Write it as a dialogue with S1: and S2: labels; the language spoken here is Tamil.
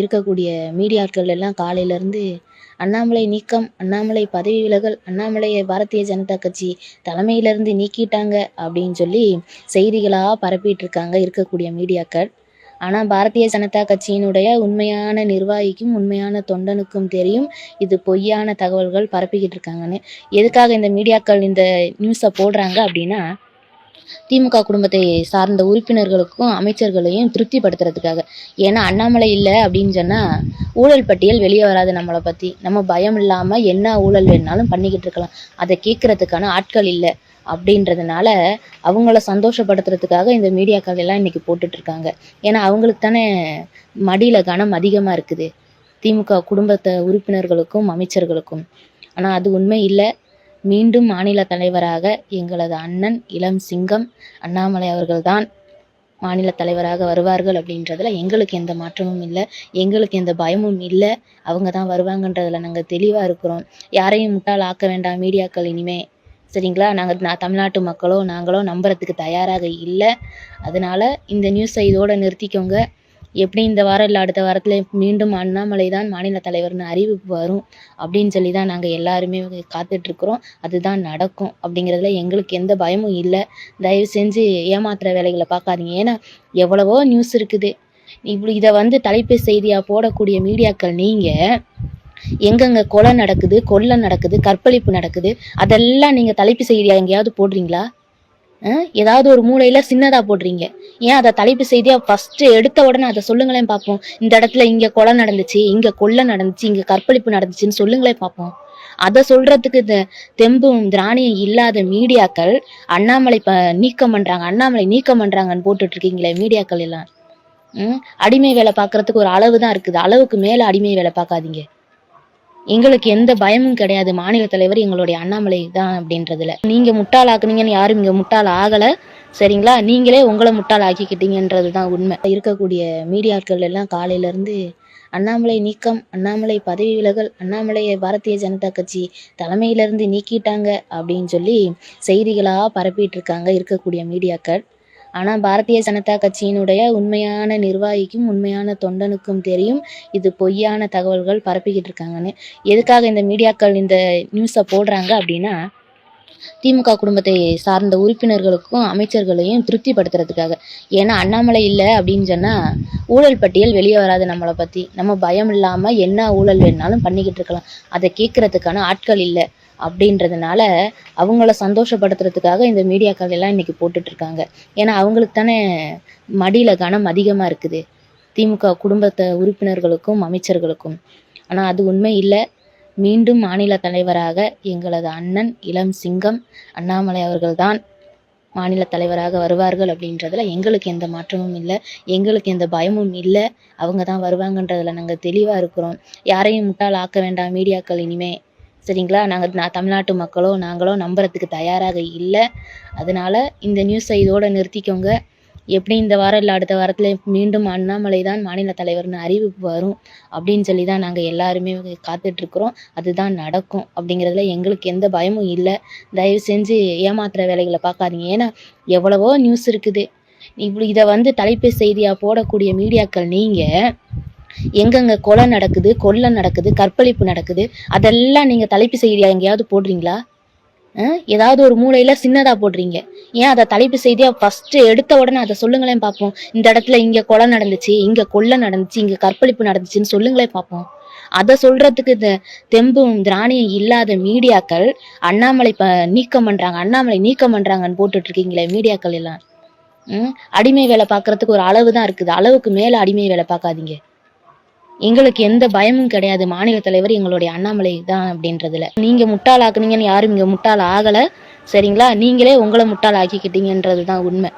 S1: இருக்கக்கூடிய மீடியாக்கள் எல்லாம் காலையிலேருந்து அண்ணாமலை நீக்கம் அண்ணாமலை பதவி விலகல் அண்ணாமலையை பாரதிய ஜனதா கட்சி தலைமையிலேருந்து நீக்கிட்டாங்க அப்படின்னு சொல்லி செய்திகளாக பரப்பிட்டு இருக்காங்க இருக்கக்கூடிய மீடியாக்கள். ஆனால் பாரதிய ஜனதா கட்சியினுடைய உண்மையான நிர்வாகிக்கும் உண்மையான தொண்டனுக்கும் தெரியும் இது பொய்யான தகவல்கள் பரப்பிக்கிட்டு இருக்காங்கன்னு. எதுக்காக இந்த மீடியாக்கள் இந்த நியூஸை போடுறாங்க அப்படின்னா திமுக குடும்பத்தை சார்ந்த உறுப்பினர்களுக்கும் அமைச்சர்களையும் திருப்திப்படுத்துறதுக்காக. ஏன்னா அண்ணாமலை இல்லை அப்படின்னு சொன்னால் ஊழல் பட்டியல் வெளியே வராது நம்மளை பற்றி நம்ம பயம் இல்லாமல் என்ன ஊழல் வேணாலும் பண்ணிக்கிட்டு இருக்கலாம். அதை கேட்குறதுக்கான ஆட்கள் இல்லை அப்படின்றதுனால அவங்கள சந்தோஷப்படுத்துறதுக்காக இந்த மீடியாக்கள் எல்லாம் இன்னைக்கு போட்டுட்ருக்காங்க ஏன்னா அவங்களுக்கு தானே மடியில் கனம் அதிகமாக இருக்குது. திமுக குடும்பத்தை உறுப்பினர்களுக்கும் அமைச்சர்களுக்கும். ஆனால் அது உண்மை இல்லை. மீண்டும் மாநில தலைவராக எங்களது அண்ணன் இளம் சிங்கம் அண்ணாமலை அவர்கள்தான் மாநில தலைவராக வருவார்கள் அப்படின்றதுல எங்களுக்கு எந்த மாற்றமும் இல்லை. எங்களுக்கு எந்த பயமும் இல்லை. அவங்க தான் வருவாங்கன்றதுல நாங்கள் தெளிவாக இருக்கிறோம். யாரையும் முட்டாள் ஆக்க வேண்டாம் மீடியாக்கள் இனிமே. சரிங்களா? நாங்கள் நான் தமிழ்நாட்டு மக்களோ நாங்களோ நம்புறதுக்கு தயாராக இல்லை. அதனால இந்த நியூஸை இதோட நிறுத்திக்கோங்க. எப்படி இந்த வாரம் இல்லை அடுத்த வாரத்தில் மீண்டும் அண்ணாமலை தான் மாநில தலைவர்னு அறிவிப்பு வரும் அப்படின்னு சொல்லி தான் நாங்கள் எல்லாருமே காத்துட்ருக்குறோம். அதுதான் நடக்கும் அப்படிங்கிறதுல எங்களுக்கு எந்த பயமும் இல்லை. தயவு செஞ்சு ஏமாத்துற வேலைகளை பார்க்காதீங்க. ஏன்னா எவ்வளவோ நியூஸ் இருக்குது. இப்படி இதை வந்து தலைப்பு செய்தியாக போடக்கூடிய மீடியாக்கள் நீங்கள் எங்கெங்க கொலை நடக்குது கொள்ளை நடக்குது கற்பழிப்பு நடக்குது அதெல்லாம் நீங்கள் தலைப்பு செய்தியாக எங்கேயாவது போடுறீங்களா? ஏதாவது ஒரு மூலையில் சின்னதாக போடுறீங்க. ஏன் அதை தலைப்பு செய்தியா ஃபஸ்ட்டு எடுத்த உடனே அதை சொல்லுங்களேன் பார்ப்போம் இந்த இடத்துல இங்கே கொலை நடந்துச்சு இங்கே கொள்ளை நடந்துச்சு இங்கே கற்பழிப்பு நடந்துச்சுன்னு சொல்லுங்களேன் பார்ப்போம் அதை சொல்றதுக்கு இந்த தெம்பும் திராணியும் இல்லாத மீடியாக்கள் அண்ணாமலை ப நீக்கம் பண்ணுறாங்க அண்ணாமலை நீக்கம் பண்ணுறாங்கன்னு போட்டுட்டு இருக்கீங்களே மீடியாக்கள் எல்லாம். ம் அடிமை வேலை பார்க்கறதுக்கு ஒரு அளவு தான் இருக்குது. அளவுக்கு மேலே அடிமை வேலை பார்க்காதீங்க. எங்களுக்கு எந்த பயமும் கிடையாது. மாநில தலைவர் எங்களுடைய அண்ணாமலை தான் அப்படின்றதுல. நீங்க முட்டாள் ஆக்குனீங்கன்னு யாரும் இங்க முட்டாள் ஆகல. சரிங்களா? நீங்களே உங்களை முட்டாள் ஆக்கிக்கிட்டீங்கன்றது தான் உண்மை. இருக்கக்கூடிய மீடியாக்கள் எல்லாம் காலையில இருந்து அண்ணாமலை நீக்கம் அண்ணாமலை பதவி விலகல் அண்ணாமலையை பாரதிய ஜனதா கட்சி தலைமையிலேருந்து நீக்கிட்டாங்க அப்படின்னு சொல்லி செய்திகளாக பரப்பிட்டு இருக்காங்க இருக்கக்கூடிய மீடியாக்கள். ஆனால் பாரதிய ஜனதா கட்சியினுடைய உண்மையான நிர்வாகிக்கும் உண்மையான தொண்டனுக்கும் தெரியும். இது பொய்யான தகவல்கள் பரப்பிக்கிட்டு இருக்காங்கன்னு. எதுக்காக இந்த மீடியாக்கள் இந்த நியூஸை போடுறாங்க அப்படின்னா திமுக குடும்பத்தை சார்ந்த உறுப்பினர்களுக்கும் அமைச்சர்களையும் திருப்திப்படுத்துறதுக்காக. ஏன்னா அண்ணாமலை இல்லை அப்படின்னு சொன்னால் ஊழல் பட்டியல் வெளியே வராது நம்மளை பற்றி நம்ம பயம் இல்லாமல் என்ன ஊழல் வேணாலும் பண்ணிக்கிட்டு இருக்கலாம். அதை கேட்கறதுக்கான ஆட்கள் இல்லை. அப்படின்றதுனால அவங்கள சந்தோஷப்படுத்துறதுக்காக இந்த மீடியாக்கள் எல்லாம் இன்னைக்கு போட்டுட்டு இருக்காங்க ஏன்னா அவங்களுக்கு தானே மடியில் கனம் அதிகமாக இருக்குது. திமுக குடும்பத்தை உறுப்பினர்களுக்கும் அமைச்சர்களுக்கும். ஆனால் அது உண்மை இல்லை. மீண்டும் மாநில தலைவராக எங்களது அண்ணன் இளம் சிங்கம் அண்ணாமலை அவர்கள்தான் மாநில தலைவராக வருவார்கள் அப்படின்றதுல எங்களுக்கு எந்த மாற்றமும் இல்லை. எங்களுக்கு எந்த பயமும் இல்லை. அவங்க தான் வருவாங்கன்றதுல நாங்கள் தெளிவாக இருக்கிறோம். யாரையும் முட்டாள் ஆக்க வேண்டாம். மீடியாக்கள் இனிமே சரிங்களா? நாங்கள் நான் தமிழ்நாட்டு மக்களோ நாங்களோ நம்புறதுக்கு தயாராக இல்லை. அதனால் இந்த நியூஸை இதோடு நிறுத்திக்கோங்க. எப்படி இந்த வாரம் இல்லை அடுத்த வாரத்தில் மீண்டும் அண்ணாமலை தான் மாநில தலைவர்னு அறிவிப்பு வரும் அப்படின்னு சொல்லி தான் நாங்கள் எல்லாருமே காத்துட்ருக்குறோம் அதுதான் நடக்கும் அப்படிங்கிறதுல எங்களுக்கு எந்த பயமும் இல்லை. தயவு செஞ்சு ஏமாத்துற வேலைகளை பார்க்காதீங்க. ஏன்னா எவ்வளவோ நியூஸ் இருக்குது. இப்படி இதை வந்து தலைப்பு செய்தியாக போடக்கூடிய மீடியாக்கள் நீங்கள் எங்கெங்க கொலை நடக்குது கொள்ளை நடக்குது கற்பழிப்பு நடக்குது அதெல்லாம் நீங்கள் தலைப்பு செய்தியாக எங்கேயாவது போடுறீங்களா? ஏதாவது ஒரு மூலையில சின்னதா போடுறீங்க. ஏன் அதை தலைப்பு செய்தியா ஃபர்ஸ்ட் எடுத்த உடனே அதை சொல்லுங்களேன் பார்ப்போம் இந்த இடத்துல இங்க கொலை நடந்துச்சு இங்க கொள்ளை நடந்துச்சு இங்க கற்பழிப்பு நடந்துச்சுன்னு சொல்லுங்களேன் பார்ப்போம் அதை சொல்றதுக்கு இந்த தெம்பும் திராணியம் இல்லாத மீடியாக்கள் அண்ணாமலை ப நீக்கம் பண்றாங்க அண்ணாமலை நீக்கம் பண்றாங்கன்னு போட்டுட்டு இருக்கீங்களே மீடியாக்கள் எல்லாம். உம் அடிமை வேலை பார்க்கறதுக்கு ஒரு அளவு தான் இருக்குது. அளவுக்கு மேல அடிமை வேலை பார்க்காதீங்க. எங்களுக்கு எந்த பயமும் கிடையாது. மாநில தலைவர் எங்களுடைய அண்ணாமலை தான் அப்படின்றதுல. நீங்க முட்டாளாக்குனீங்கன்னு யாரும் இங்க முட்டாள் ஆகல. சரிங்களா? நீங்களே உங்களை முட்டாள் ஆக்கிக்கிட்டீங்கன்றது தான் உண்மை.